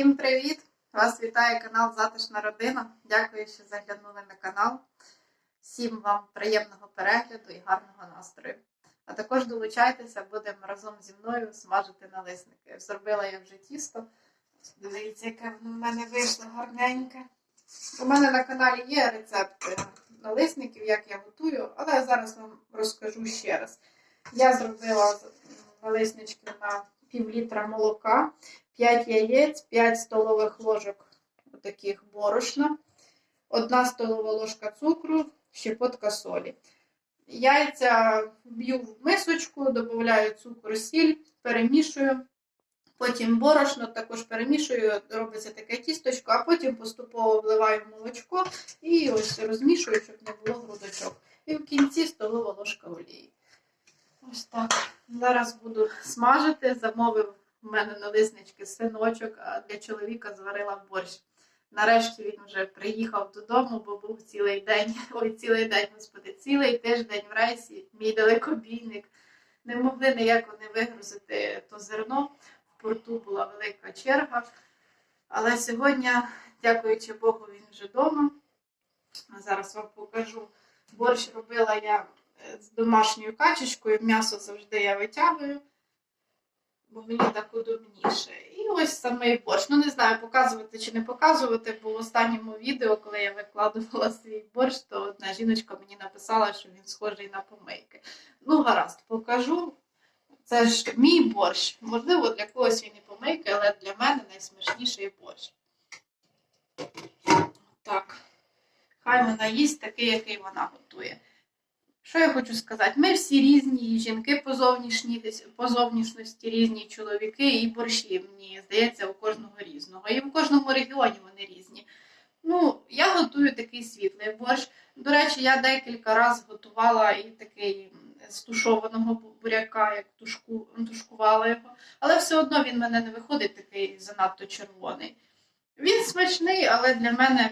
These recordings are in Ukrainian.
Всім привіт! Вас вітає канал Затишна Родина. Дякую, що заглянули на канал. Всім вам приємного перегляду і гарного настрою. А також долучайтеся, будемо разом зі мною смажити налисники. Зробила я вже тісто. Дивіться, яке воно в мене вийшло гарненьке. У мене на каналі є рецепти налисників, як я готую, але я зараз вам розкажу ще раз. Я зробила налиснички на пів літра молока, 5 яєць, 5 столових ложок таких борошна, 1 столова ложка цукру, щепотка солі. Яйця б'ю в мисочку, додаю цукор, сіль, перемішую. Потім борошно також перемішую, робиться таке тісточко, а потім поступово вливаю молочко і ось розмішую, щоб не було грудочок. І в кінці столова ложка олії. Ось так. Зараз буду смажити. Замовив у мене налиснички синочок, а для чоловіка зварила борщ. Нарешті він вже приїхав додому, бо був цілий день, ой, цілий день, господи, цілий тиждень в рейсі, мій далекобійник. Не могли ніяко не вигрузити то зерно. В порту була велика черга. Але сьогодні, дякуючи Богу, він вже вдома. Зараз вам покажу. Борщ робила я з домашньою качечкою, м'ясо завжди я витягую, бо мені так удобніше. І ось самий борщ. Ну, не знаю, показувати чи не показувати, бо в останньому відео, коли я викладувала свій борщ, то одна жіночка мені написала, що він схожий на помийки. Ну, гаразд, покажу. Це ж мій борщ. Можливо, для когось він і помийки, але для мене найсмачніший борщ. Так, хай вона їсть такий, який вона готує. Що я хочу сказати? Ми всі різні, і жінки по, зовнішні, по зовнішності різні, чоловіки, і борщі, мені здається, у кожного різного. І в кожному регіоні вони різні. Ну, я готую такий світлий борщ. До речі, я декілька разів готувала і такий з буряка, як тушку, тушкувала його. Але все одно він мене не виходить такий занадто червоний. Він смачний, але для мене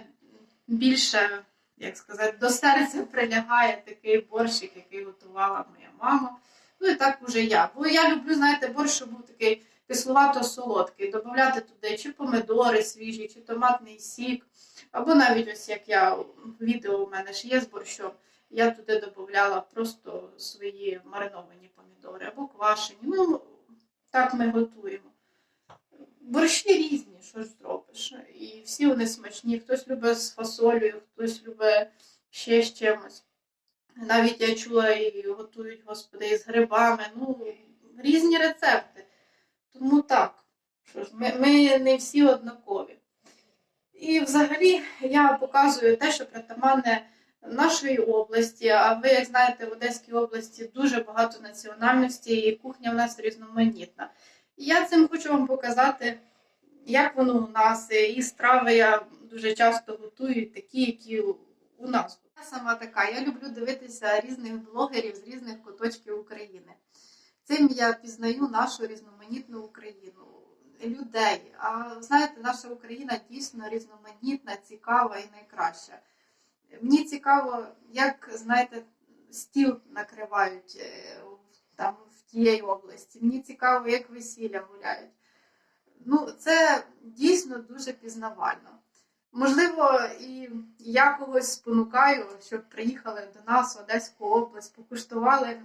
більше як сказати, до серця прилягає такий борщик, який готувала моя мама. Ну і так уже я. Бо я люблю, знаєте, борщ, був такий кисловато-солодкий. Додати туди чи помидори свіжі, чи томатний сік. Або навіть ось як я відео у мене ж є з борщом, я туди додавала просто свої мариновані помідори або квашені. Ну, так ми готуємо. Борщі різні, що ж зробиш. І всі вони смачні. Хтось любить з фасолею, хтось любить ще з чимось. Навіть я чула і готують, господи, із грибами. Ну, різні рецепти. Тому так, що ж, ми, ми не всі однакові. І взагалі я показую те, що притаманне нашої області. А ви, як знаєте, в Одеській області дуже багато національностей, і кухня в нас різноманітна. І я цим хочу вам показати, як воно у нас. І страви я дуже часто готую, такі, які у нас. Я сама така, я люблю дивитися різних блогерів з різних куточків України. Цим я пізнаю нашу різноманітну Україну, людей. А знаєте, наша Україна дійсно різноманітна, цікава і найкраща. Мені цікаво, як, знаєте, стіл накривають там в тієї області. Мені цікаво, як весілля гуляють. Ну, це дійсно дуже пізнавально. Можливо, і я когось спонукаю, щоб приїхали до нас в Одеську область, покуштували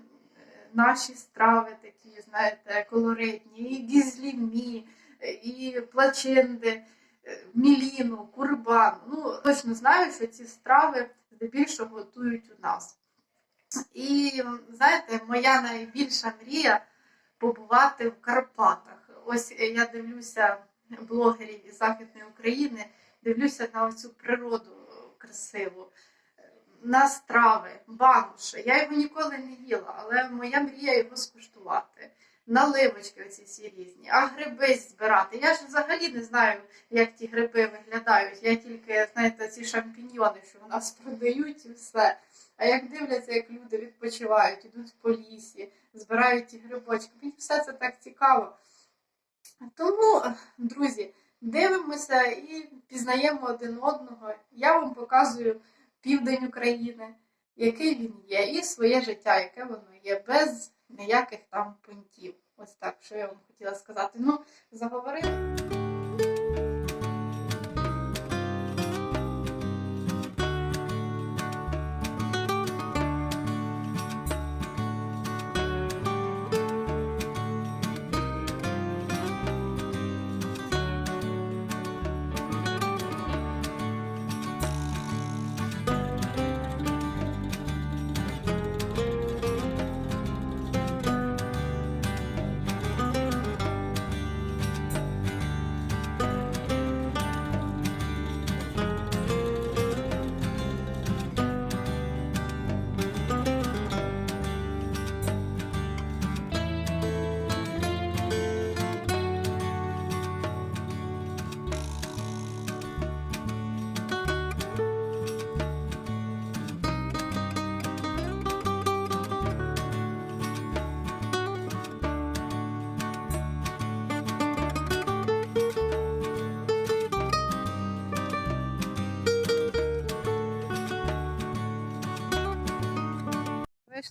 наші страви такі, знаєте, колоритні, і гізлімі, і плаченди, міліну, курбан. Ну, точно знаю, що ці страви здебільшого готують у нас. І знаєте, моя найбільша мрія побувати в Карпатах. Ось я дивлюся блогерів із Західної України, дивлюся на цю природу красиву, на страви, бануші. Я його ніколи не їла, але моя мрія його скуштувати. Наливочки оці всі різні, а гриби збирати. Я ж взагалі не знаю, як ті гриби виглядають. Я тільки, знаєте, ці шампіньйони, що у нас продають і все. А як дивляться, як люди відпочивають, ідуть по лісі, збирають ті грибочки, мені все це так цікаво. Тому, друзі, дивимося і пізнаємо один одного. Я вам показую південь України, який він є, і своє життя, яке воно є, без ніяких там пунктів. Ось так, що я вам хотіла сказати. Ну, заговорила.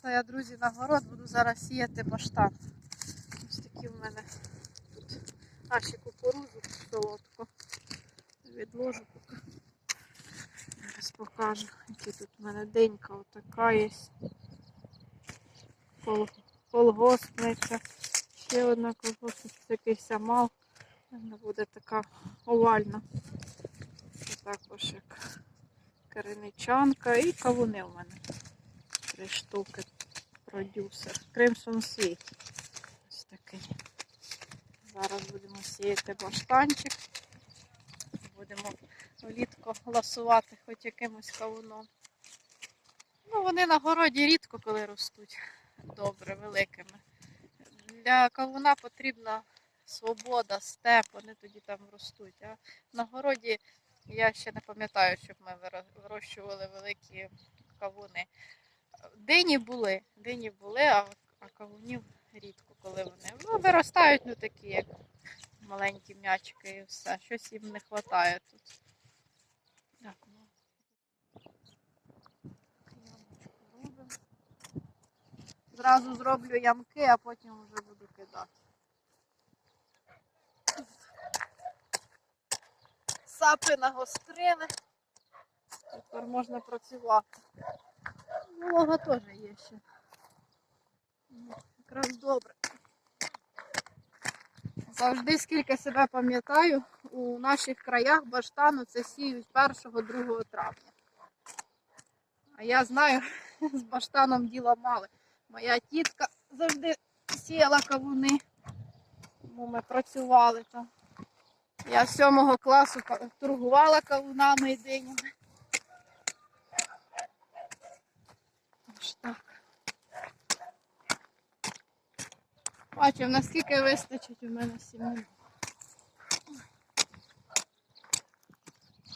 Вийшла я, друзі, на город, буду зараз сіяти баштан. Ось такі в мене тут наші кукурузу солодку. Відложу поки. Зараз покажу, які тут в мене денька отака є. Кол, колгоспниця. Ще одна колгоспниця, такий самал. Вона буде така овальна. Також як кореничанка і кавуни в мене. Три штуки. Продюсер. Кримсон Світ. Ось такий. Зараз будемо сіяти баштанчик. Будемо влітку ласувати хоч якимось кавуном. Ну, вони на городі рідко коли ростуть добре, великими. Для кавуна потрібна свобода, степ, вони тоді там ростуть. А на городі я ще не пам'ятаю, щоб ми вирощували великі кавуни. Дині були, дині були, а, а кавунів рідко, коли вони. Ну, виростають, ну такі, як маленькі м'ячики і все. Щось їм не вистачає тут. Так, ну. Зразу зроблю ямки, а потім вже буду кидати. Сапи нагострили. Тепер можна працювати. Волога теж є ще. Якраз добре. Завжди, скільки себе пам'ятаю, у наших краях баштану це сіють 1-2 травня. А я знаю, з баштаном діла мали. Моя тітка завжди сіяла кавуни, тому ми працювали там. Я з 7 класу торгувала кавунами і динями. Так. Бачив, наскільки вистачить у мене сім'ї.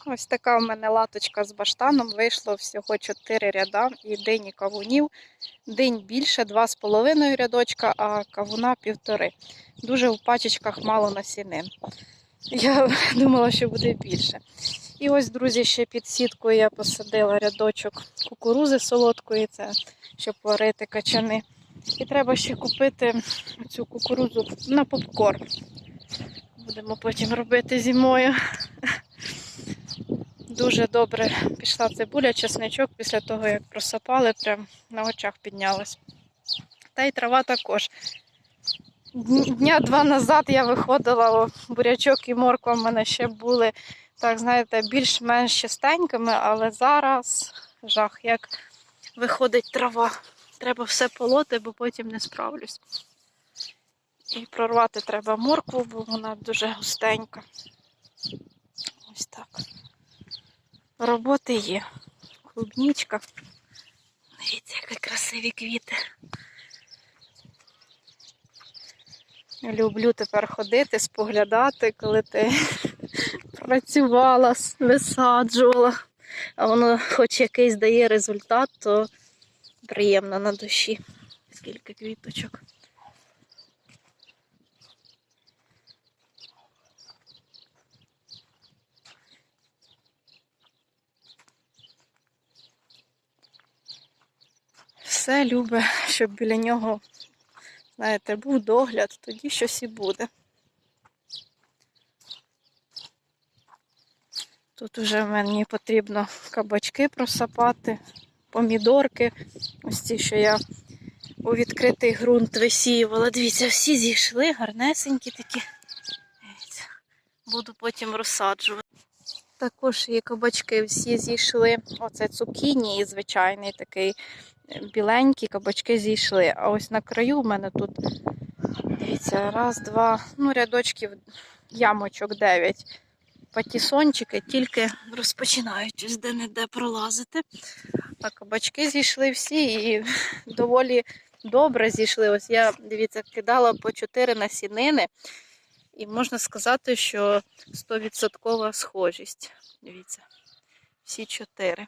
Ось така в мене латочка з баштаном. Вийшло всього 4 ряда і дині кавунів. Динь більше, 2,5 рядочка, а кавуна півтори. Дуже в пачечках мало насінин. Я думала, що буде більше. І ось, друзі, ще під сіткою я посадила рядочок кукурузи солодкої, це щоб варити качани. І треба ще купити цю кукурудзу на попкорн. Будемо потім робити зимою. Дуже добре пішла цибуля, чесничок після того, як просапали, прям на очах піднялась. Та й трава також. Дня два назад я виходила, бурячок і морква в мене ще були, так знаєте, більш-менш чистенькими, але зараз жах, як виходить трава. Треба все полоти, бо потім не справлюсь. І прорвати треба моркву, бо вона дуже густенька. Ось так. Роботи є. Клубнічка. Дивіться, які красиві квіти. Люблю тепер ходити, споглядати, коли ти працювала, висаджувала, а воно хоч якийсь дає результат, то приємно на душі. Скільки квіточок. Все любить, щоб біля нього, знаєте, був догляд, тоді щось і буде. Тут вже мені потрібно кабачки просапати, помідорки. Ось ці, що я у відкритий ґрунт висіювала. Дивіться, всі зійшли, гарнесенькі такі. Буду потім розсаджувати. Також і кабачки всі зійшли. Оце цукіні і звичайний такий біленький кабачки зійшли. А ось на краю в мене тут, дивіться, раз, два, ну, рядочків, ямочок дев'ять. Патісончики тільки розпочинають де-не-де пролазити. А кабачки зійшли всі і доволі добре зійшли. Ось я, дивіться, кидала по 4 насінини. І можна сказати, що 100% схожість. Дивіться, всі чотири.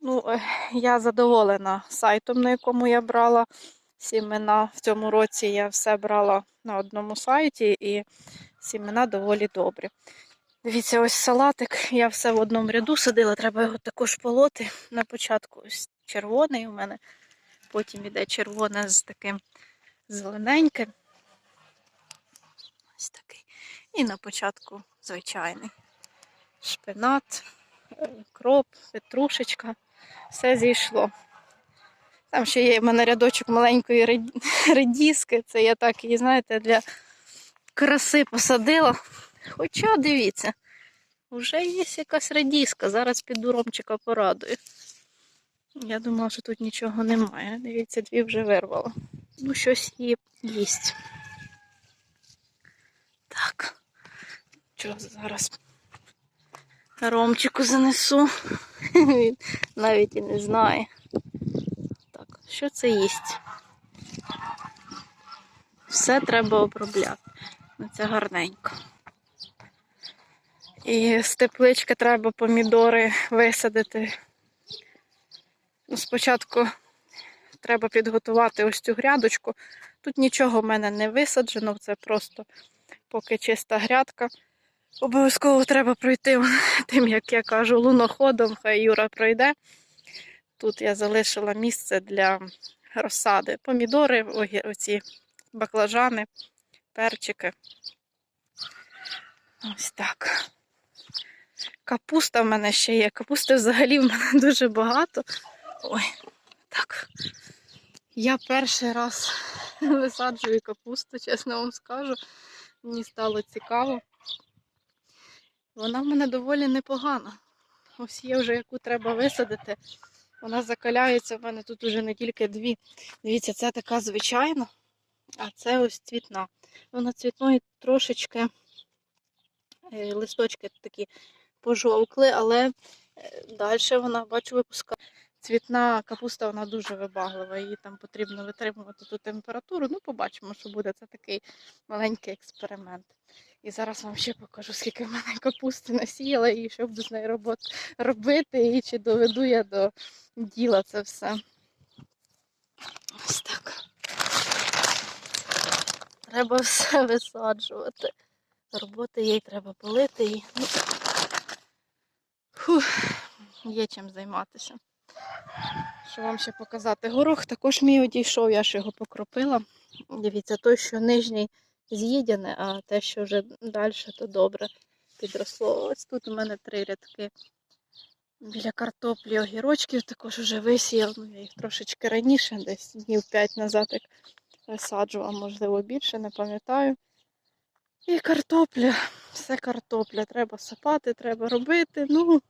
Ну, я задоволена сайтом, на якому я брала сімена. В цьому році я все брала на одному сайті і сімена доволі добрі. Дивіться, ось салатик. Я все в одному ряду садила, треба його також полоти. На початку ось червоний у мене. Потім іде червоне з таким зелененьким. Ось такий. І на початку звичайний. Шпинат, е, кроп, петрушечка. Все зійшло. Там ще є в мене рядочок маленької ред- редіски. Це я так її, знаєте, для краси посадила. Хоча дивіться, вже є якась радіска. Зараз піду Ромчика порадую. Я думала, що тут нічого немає. Дивіться, дві вже вирвала. Ну, щось її їсть. Так. Що зараз Ромчику занесу. Він навіть і не знає. Так, що це їсть? Все треба обробляти. Ну, це гарненько. І з теплички треба помідори висадити. Ну, спочатку треба підготувати ось цю грядочку. Тут нічого в мене не висаджено, це просто поки чиста грядка. Обов'язково треба пройти тим, як я кажу, луноходом, хай Юра пройде. Тут я залишила місце для розсади. Помідори, оці баклажани, перчики. Ось так. Капуста в мене ще є. Капусти взагалі в мене дуже багато. Ой, так. Я перший раз висаджую капусту, чесно вам скажу. Мені стало цікаво. Вона в мене доволі непогана. Ось є вже яку треба висадити. Вона закаляється в мене тут уже не тільки дві. Дивіться, це така звичайна, а це ось цвітна. Вона цвітної трошечки е, листочки такі пожовкли, але далі вона, бачу, випускає. Цвітна капуста вона дуже вибаглива, її там потрібно витримувати ту температуру. Ну, побачимо, що буде. Це такий маленький експеримент. І зараз вам ще покажу, скільки в мене капусти насіяла і що буду з нею робот... робити, і чи доведу я до діла це все. Ось так. Треба все висаджувати. Роботи їй треба полити і ну, фух, є чим займатися. Що вам ще показати? Горох також мій одійшов, я ж його покропила. Дивіться, той, що нижній з'їдяне, а те, що вже далі, то добре підросло. Ось тут у мене три рядки. Біля картоплі огірочків також вже висіяв. Ну, я їх трошечки раніше, десь днів 5 назад, як висаджувала, можливо, більше, не пам'ятаю. І картопля, все картопля. Треба сапати, треба робити. Ну,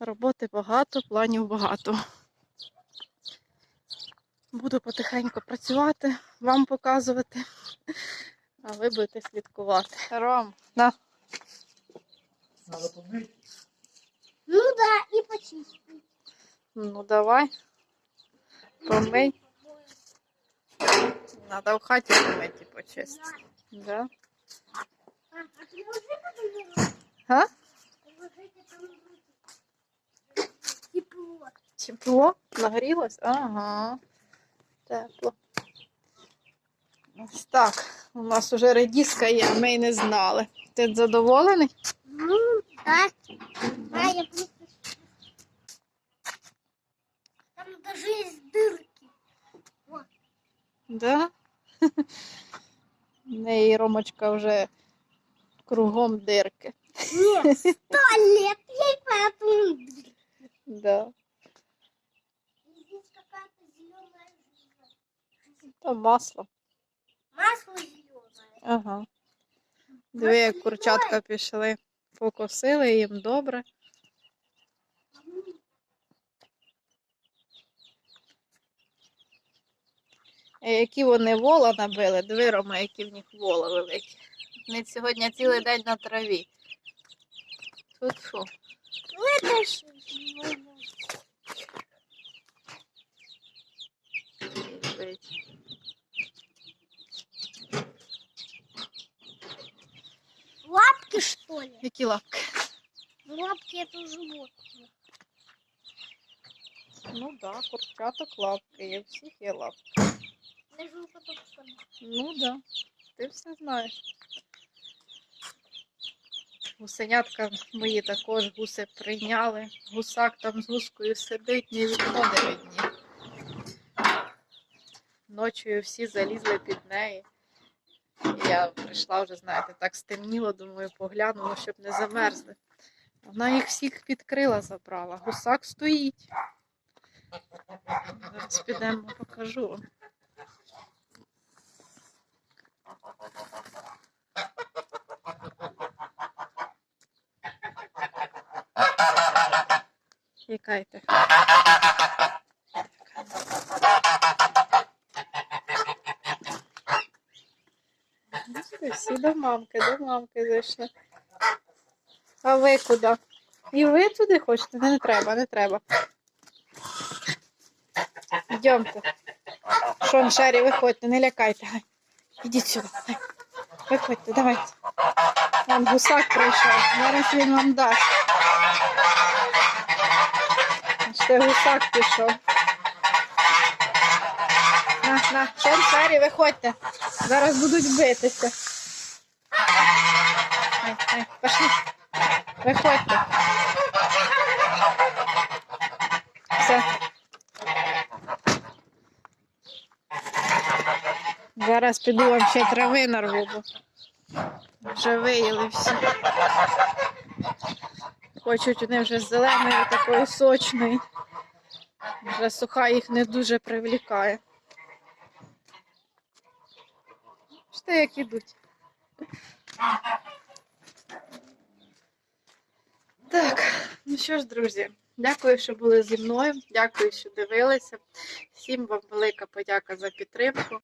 роботи багато, планів багато. Буду потихеньку працювати, вам показувати, а ви будете слідкувати. Ром, на. Надо помыть. Ну да, и почистить. Ну давай. Помий. Надо в хаті помити і почистити. Да? А. Тепло. Тепло? Нагрілось? Ага. Тепло. Ось так. У нас уже редіска є, ми й не знали. Ти задоволений? Ну, да. Да, я просто... Там даже есть дырки. Да? В неї Ромочка вже кругом дирки. Нет, сто лет ей поэтому дырки. Да. Здесь какая-то зеленая жижа. Там масло. Масло зеленое. Ага. Диви, як курчатка пішли. Покосили їм добре. І які вони вола набили, диви, Рома, які в них вола великі. Вони сьогодні цілий день на траві. Тут фу. Вытащи. Лапки, что ли? Які лапки? Лапки это животные. Ну так, да, курчаток лапки, є, всіх є лапки. Я же потом. Ну так, да. ти все знаєш. Гусенятка мої також гуси прийняли. Гусак там з гускою сидить, ні вікно не видні. Ночою всі залізли під неї. Я прийшла вже, знаєте, так стемніло, думаю, погляну, ну, щоб не замерзли. Вона їх всіх підкрила, забрала. Гусак стоїть. Зараз підемо, покажу. Чекайте. Бачите, Всі до мамки, до мамки зайшли. А ви куди? І ви туди хочете? Не, не треба, не треба. Йдемте. Шон, Шарі, виходьте, не лякайте. Ідіть сюди. Виходьте, давайте. Вон гусак прийшов. Зараз він вам дасть. Ще гусак пішов. На, на, Шон, Шарі, виходьте. Зараз будуть битися. Ай, пошли. Виходьте. Все. Зараз піду вам ще трави нарву, бо вже виїли всі. Хочуть вони вже зеленої, такої сочної. Вже суха їх не дуже привлікає. Що як ідуть? Так, ну що ж, друзі, дякую, що були зі мною. Дякую, що дивилися. Всім вам велика подяка за підтримку.